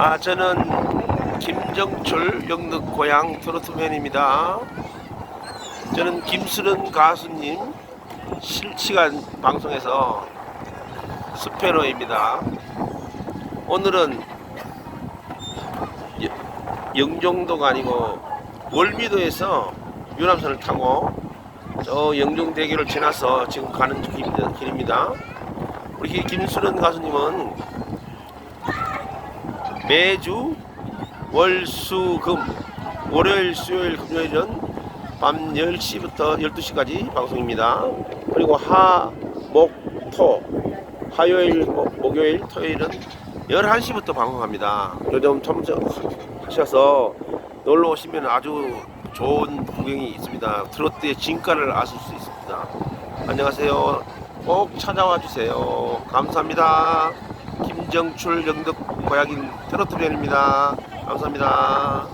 아, 저는 김정철 영덕 고향 트로트 팬입니다. 저는 김수른 가수님 실시간 방송에서 스페너입니다. 오늘은 여- 영종도가 아니고 월미도에서 유람선을 타고 저 영종대교를 지나서 지금 가는 길입니다. 우리 김수른 가수님은 매주 월수금 월요일 수요일 금요일은 밤 10시부터 12시까지 방송입니다. 그리고 하, 목, 토 화요일, 목, 목요일, 토요일은 11시부터 방송합니다. 요즘 참석하셔서 놀러 오시면 아주 좋은 구경이 있습니다. 트로트의 진가를 아실 수 있습니다. 안녕하세요. 꼭 찾아와 주세요. 감사합니다. 김정출 영덕 고향인 트로트 밴입니다. 감사합니다.